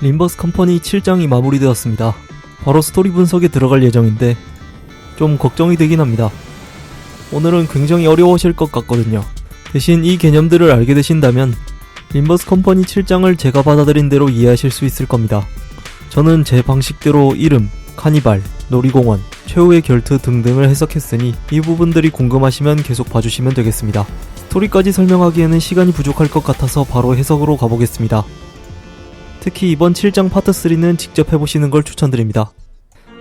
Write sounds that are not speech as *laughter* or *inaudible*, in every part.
림버스 컴퍼니 7장이 마무리되었습니다. 바로 스토리 분석에 들어갈 예정인데 좀 걱정이 되긴 합니다. 오늘은 굉장히 어려우실 것 같거든요. 대신 이 개념들을 알게 되신다면 림버스 컴퍼니 7장을 제가 받아들인 대로 이해하실 수 있을 겁니다. 저는 제 방식대로 이름, 카니발, 놀이공원, 최후의 결투 등등을 해석했으니 이 부분들이 궁금하시면 계속 봐주시면 되겠습니다. 스토리까지 설명하기에는 시간이 부족할 것 같아서 바로 해석으로 가보겠습니다. 특히 이번 7장 파트 3는 직접 해보시는 걸 추천드립니다.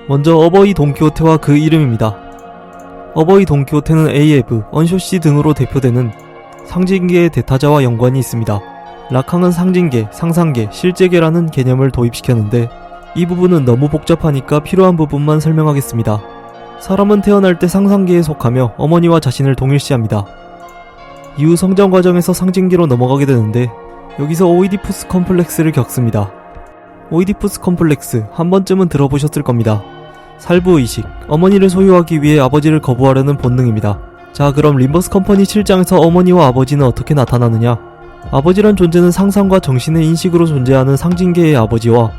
먼저 어버이 돈키호테와 그 이름입니다. 어버이 돈키호테는 에이에브, 언쇼시 등으로 대표되는 상징계의 대타자와 연관이 있습니다. 락항은 상징계, 상상계, 실제계라는 개념을 도입시켰는데 이 부분은 너무 복잡하니까 필요한 부분만 설명하겠습니다. 사람은 태어날 때 상상계에 속하며 어머니와 자신을 동일시합니다. 이후 성장 과정에서 상징계로 넘어가게 되는데 여기서 오이디푸스 컴플렉스를 겪습니다. 오이디푸스 컴플렉스 한 번쯤은 들어보셨을 겁니다. 살부 의식, 어머니를 소유하기 위해 아버지를 거부하려는 본능입니다. 자, 그럼 림버스 컴퍼니 7장에서 어머니와 아버지는 어떻게 나타나느냐? 아버지란 존재는 상상과 정신의 인식으로 존재하는 상징계의 아버지와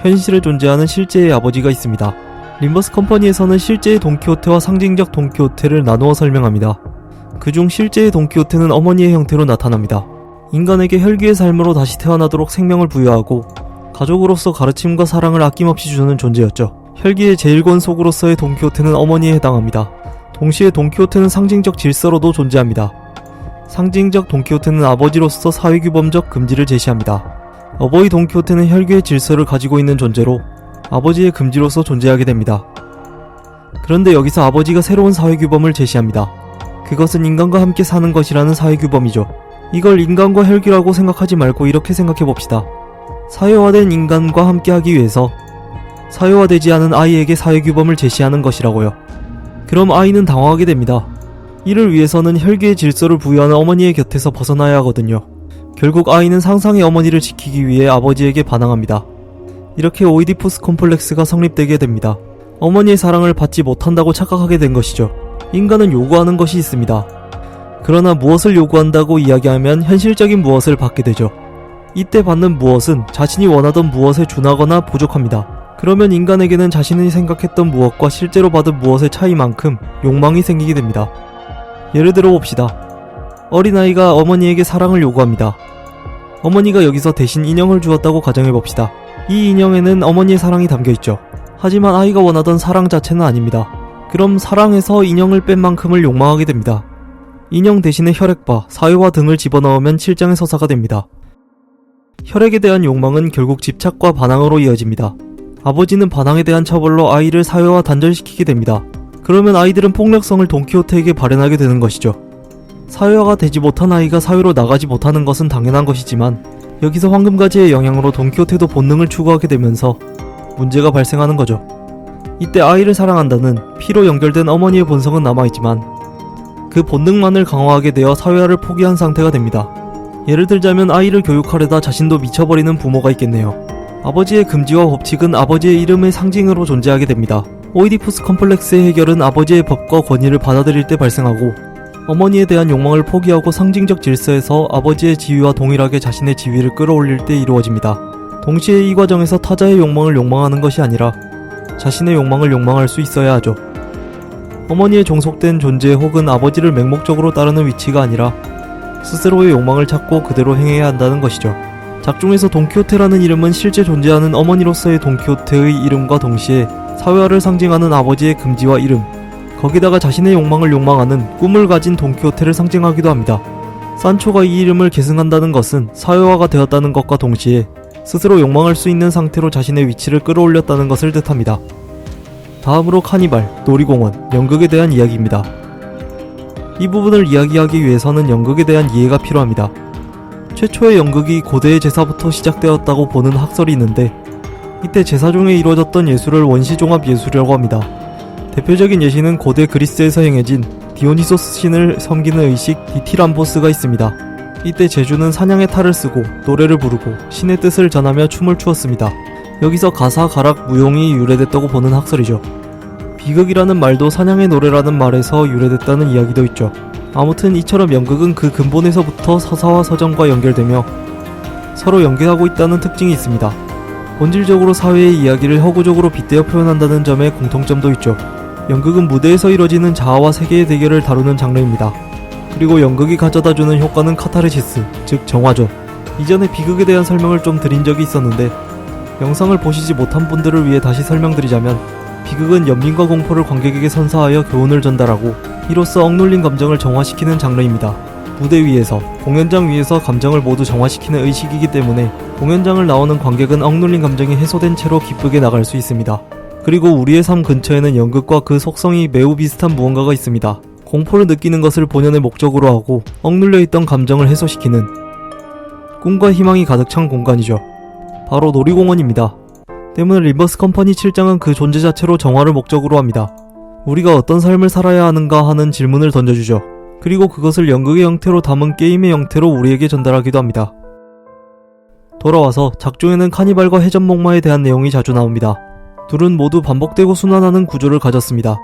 현실에 존재하는 실제의 아버지가 있습니다. 림버스 컴퍼니에서는 실제의 돈키호테와 상징적 돈키호테를 나누어 설명합니다. 그중 실제의 돈키호테는 어머니의 형태로 나타납니다. 인간에게 혈기의 삶으로 다시 태어나도록 생명을 부여하고 가족으로서 가르침과 사랑을 아낌없이 주는 존재였죠. 혈기의 제일권속으로서의 돈키호테는 어머니에 해당합니다. 동시에 돈키호테는 상징적 질서로도 존재합니다. 상징적 돈키호테는 아버지로서 사회규범적 금지를 제시합니다. 어버이 돈키호테는 혈기의 질서를 가지고 있는 존재로 아버지의 금지로서 존재하게 됩니다. 그런데 여기서 아버지가 새로운 사회규범을 제시합니다. 그것은 인간과 함께 사는 것이라는 사회규범이죠. 이걸 인간과 혈기라고 생각하지 말고 이렇게 생각해 봅시다. 사회화된 인간과 함께하기 위해서 사회화되지 않은 아이에게 사회규범을 제시하는 것이라고요. 그럼 아이는 당황하게 됩니다. 이를 위해서는 혈기의 질서를 부여하는 어머니의 곁에서 벗어나야 하거든요. 결국 아이는 상상의 어머니를 지키기 위해 아버지에게 반항합니다. 이렇게 오이디푸스 콤플렉스가 성립되게 됩니다. 어머니의 사랑을 받지 못한다고 착각하게 된 것이죠. 인간은 요구하는 것이 있습니다. 그러나 무엇을 요구한다고 이야기하면 현실적인 무엇을 받게 되죠. 이때 받는 무엇은 자신이 원하던 무엇에 준하거나 부족합니다. 그러면 인간에게는 자신이 생각했던 무엇과 실제로 받은 무엇의 차이만큼 욕망이 생기게 됩니다. 예를 들어 봅시다. 어린아이가 어머니에게 사랑을 요구합니다. 어머니가 여기서 대신 인형을 주었다고 가정해 봅시다. 이 인형에는 어머니의 사랑이 담겨 있죠. 하지만 아이가 원하던 사랑 자체는 아닙니다. 그럼 사랑에서 인형을 뺀 만큼을 욕망하게 됩니다. 인형 대신에 혈액과 사회화 등을 집어넣으면 7장의 서사가 됩니다. 혈액에 대한 욕망은 결국 집착과 반항으로 이어집니다. 아버지는 반항에 대한 처벌로 아이를 사회화 단절시키게 됩니다. 그러면 아이들은 폭력성을 돈키호테에게 발현하게 되는 것이죠. 사회화가 되지 못한 아이가 사회로 나가지 못하는 것은 당연한 것이지만 여기서 황금가지의 영향으로 돈키호테도 본능을 추구하게 되면서 문제가 발생하는 거죠. 이때 아이를 사랑한다는 피로 연결된 어머니의 본성은 남아있지만 그 본능만을 강화하게 되어 사회화를 포기한 상태가 됩니다. 예를 들자면 아이를 교육하려다 자신도 미쳐버리는 부모가 있겠네요. 아버지의 금지와 법칙은 아버지의 이름의 상징으로 존재하게 됩니다. 오이디푸스 컴플렉스의 해결은 아버지의 법과 권위를 받아들일 때 발생하고 어머니에 대한 욕망을 포기하고 상징적 질서에서 아버지의 지위와 동일하게 자신의 지위를 끌어올릴 때 이루어집니다. 동시에 이 과정에서 타자의 욕망을 욕망하는 것이 아니라 자신의 욕망을 욕망할 수 있어야 하죠. 어머니의 종속된 존재 혹은 아버지를 맹목적으로 따르는 위치가 아니라 스스로의 욕망을 찾고 그대로 행해야 한다는 것이죠. 작중에서 돈키호테라는 이름은 실제 존재하는 어머니로서의 돈키호테의 이름과 동시에 사회화를 상징하는 아버지의 금지와 이름, 거기다가 자신의 욕망을 욕망하는 꿈을 가진 돈키호테를 상징하기도 합니다. 산초가 이 이름을 계승한다는 것은 사회화가 되었다는 것과 동시에 스스로 욕망할 수 있는 상태로 자신의 위치를 끌어올렸다는 것을 뜻합니다. 다음으로 카니발, 놀이공원, 연극에 대한 이야기입니다. 이 부분을 이야기하기 위해서는 연극에 대한 이해가 필요합니다. 최초의 연극이 고대의 제사부터 시작되었다고 보는 학설이 있는데 이때 제사 중에 이루어졌던 예술을 원시종합 예술이라고 합니다. 대표적인 예시는 고대 그리스에서 행해진 디오니소스 신을 섬기는 의식 디티람보스가 있습니다. 이때 제주는 사냥의 탈을 쓰고 노래를 부르고 신의 뜻을 전하며 춤을 추었습니다. 여기서 가사, 가락, 무용이 유래됐다고 보는 학설이죠. 비극이라는 말도 사냥의 노래라는 말에서 유래됐다는 이야기도 있죠. 아무튼 이처럼 연극은 그 근본에서부터 서사와 서정과 연결되며 서로 연결하고 있다는 특징이 있습니다. 본질적으로 사회의 이야기를 허구적으로 빗대어 표현한다는 점에 공통점도 있죠. 연극은 무대에서 이뤄지는 자아와 세계의 대결을 다루는 장르입니다. 그리고 연극이 가져다주는 효과는 카타르시스, 즉 정화죠. 이전에 비극에 대한 설명을 좀 드린 적이 있었는데 영상을 보시지 못한 분들을 위해 다시 설명드리자면 비극은 연민과 공포를 관객에게 선사하여 교훈을 전달하고 이로써 억눌린 감정을 정화시키는 장르입니다. 무대 위에서, 공연장 위에서 감정을 모두 정화시키는 의식이기 때문에 공연장을 나오는 관객은 억눌린 감정이 해소된 채로 기쁘게 나갈 수 있습니다. 그리고 우리의 삶 근처에는 연극과 그 속성이 매우 비슷한 무언가가 있습니다. 공포를 느끼는 것을 본연의 목적으로 하고 억눌려 있던 감정을 해소시키는 꿈과 희망이 가득 찬 공간이죠. 바로 놀이공원입니다. 때문에 리버스 컴퍼니 7장은 그 존재 자체로 정화를 목적으로 합니다. 우리가 어떤 삶을 살아야 하는가 하는 질문을 던져주죠. 그리고 그것을 연극의 형태로 담은 게임의 형태로 우리에게 전달하기도 합니다. 돌아와서 작중에는 카니발과 해전목마에 대한 내용이 자주 나옵니다. 둘은 모두 반복되고 순환하는 구조를 가졌습니다.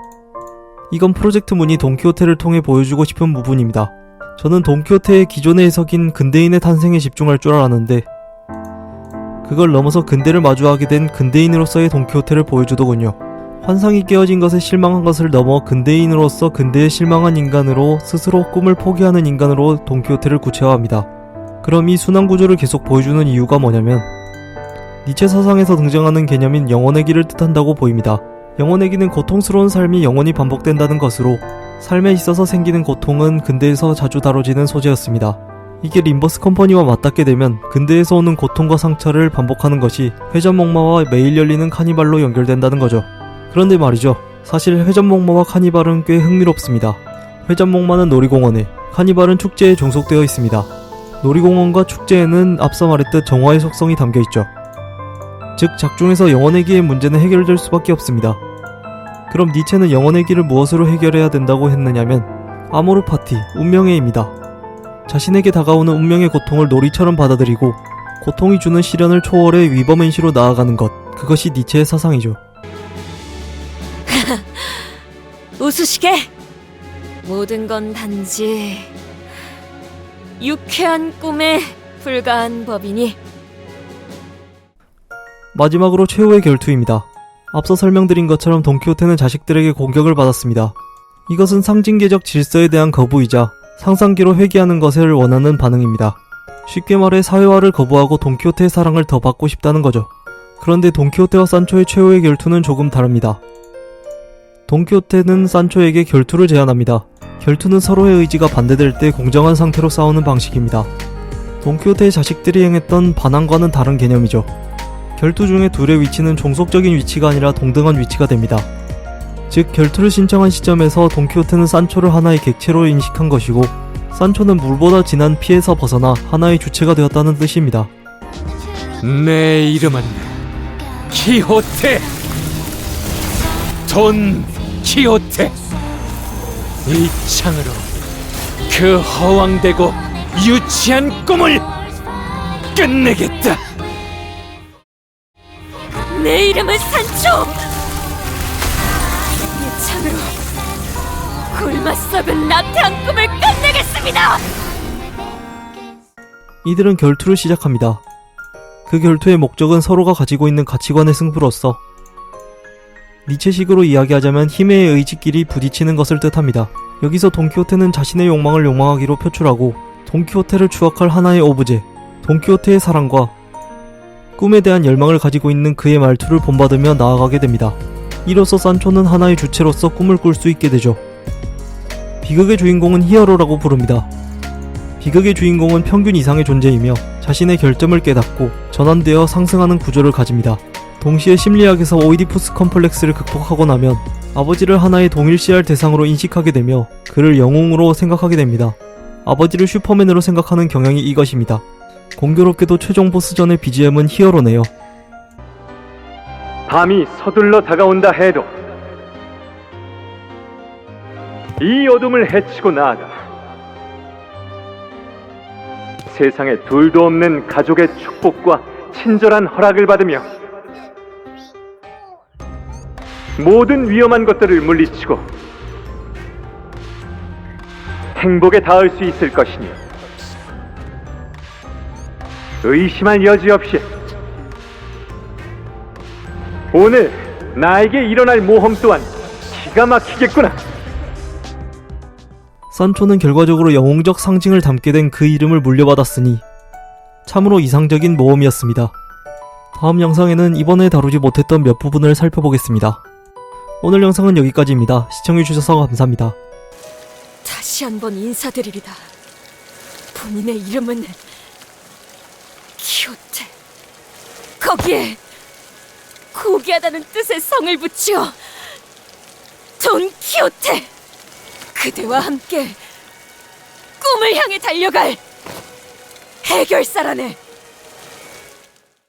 이건 프로젝트 문이 돈키호테를 통해 보여주고 싶은 부분입니다. 저는 돈키호테의 기존의 해석인 근대인의 탄생에 집중할 줄 알았는데 그걸 넘어서 근대를 마주하게 된 근대인으로서의 돈키호테를 보여주더군요. 환상이 깨어진 것에 실망한 것을 넘어 근대인으로서 근대에 실망한 인간으로 스스로 꿈을 포기하는 인간으로 돈키호테를 구체화합니다. 그럼 이 순환 구조를 계속 보여주는 이유가 뭐냐면 니체 사상에서 등장하는 개념인 영혼의 길을 뜻한다고 보입니다. 영혼의 길은 고통스러운 삶이 영원히 반복된다는 것으로 삶에 있어서 생기는 고통은 근대에서 자주 다뤄지는 소재였습니다. 이게 림버스 컴퍼니와 맞닿게 되면 근대에서 오는 고통과 상처를 반복하는 것이 회전목마와 매일 열리는 카니발로 연결된다는 거죠. 그런데 말이죠. 사실 회전목마와 카니발은 꽤 흥미롭습니다. 회전목마는 놀이공원에, 카니발은 축제에 종속되어 있습니다. 놀이공원과 축제에는 앞서 말했듯 정화의 속성이 담겨 있죠. 즉 작중에서 영혼의 길의 문제는 해결될 수밖에 없습니다. 그럼 니체는 영혼의 길을 무엇으로 해결해야 된다고 했느냐면 아모르 파티, 운명의입니다. 자신에게 다가오는 운명의 고통을 놀이처럼 받아들이고 고통이 주는 시련을 초월해 위범인시로 나아가는 것 그것이 니체의 사상이죠. *laughs* 우수시게 모든 건 단지 유쾌한 꿈에 불과한 법이니 마지막으로 최후의 결투입니다. 앞서 설명드린 것처럼 돈키호테는 자식들에게 공격을 받았습니다. 이것은 상징계적 질서에 대한 거부이자 상상기로 회귀하는 것을 원하는 반응입니다. 쉽게 말해 사회화를 거부하고 돈키호테의 사랑을 더 받고 싶다는 거죠. 그런데 돈키호테와 산초의 최후의 결투는 조금 다릅니다. 돈키호테는 산초에게 결투를 제안합니다. 결투는 서로의 의지가 반대될 때 공정한 상태로 싸우는 방식입니다. 돈키호테의 자식들이 행했던 반항과는 다른 개념이죠. 결투 중에 둘의 위치는 종속적인 위치가 아니라 동등한 위치가 됩니다. 즉 결투를 신청한 시점에서 돈키호테는 산초를 하나의 객체로 인식한 것이고 산초는 물보다 진한 피에서 벗어나 하나의 주체가 되었다는 뜻입니다. 내 이름은 키호테. 돈 키호테. 이 창으로 그 허황되고 유치한 꿈을 끝내겠다. 내 이름은 산초 굶어 썩은 나태한 꿈을 끝내겠습니다 이들은 결투를 시작합니다. 그 결투의 목적은 서로가 가지고 있는 가치관의 승부로서 니체식으로 이야기하자면 힘의 의지끼리 부딪히는 것을 뜻합니다. 여기서 돈키호테는 자신의 욕망을 욕망하기로 표출하고 돈키호테를 추억할 하나의 오브제, 돈키호테의 사랑과 꿈에 대한 열망을 가지고 있는 그의 말투를 본받으며 나아가게 됩니다. 이로써 산초는 하나의 주체로서 꿈을 꿀 수 있게 되죠. 비극의 주인공은 히어로라고 부릅니다. 비극의 주인공은 평균 이상의 존재이며 자신의 결점을 깨닫고 전환되어 상승하는 구조를 가집니다. 동시에 심리학에서 오이디푸스 컴플렉스를 극복하고 나면 아버지를 하나의 동일시할 대상으로 인식하게 되며 그를 영웅으로 생각하게 됩니다. 아버지를 슈퍼맨으로 생각하는 경향이 이것입니다. 공교롭게도 최종 보스전의 BGM은 히어로네요. 밤이 서둘러 다가온다 해도 이 어둠을 헤치고 나아가 세상에 둘도 없는 가족의 축복과 친절한 허락을 받으며 모든 위험한 것들을 물리치고 행복에 닿을 수 있을 것이니 의심할 여지 없이 오늘 나에게 일어날 모험 또한 기가 막히겠구나. 산초는 결과적으로 영웅적 상징을 담게 된 그 이름을 물려받았으니 참으로 이상적인 모험이었습니다. 다음 영상에는 이번에 다루지 못했던 몇 부분을 살펴보겠습니다. 오늘 영상은 여기까지입니다. 시청해주셔서 감사합니다. 다시 한번 인사드리리다. 본인의 이름은 키오테. 거기에 고귀하다는 뜻의 성을 붙여 돈 키오테. 그대와 함께 꿈을 향해 달려갈 해결사라네.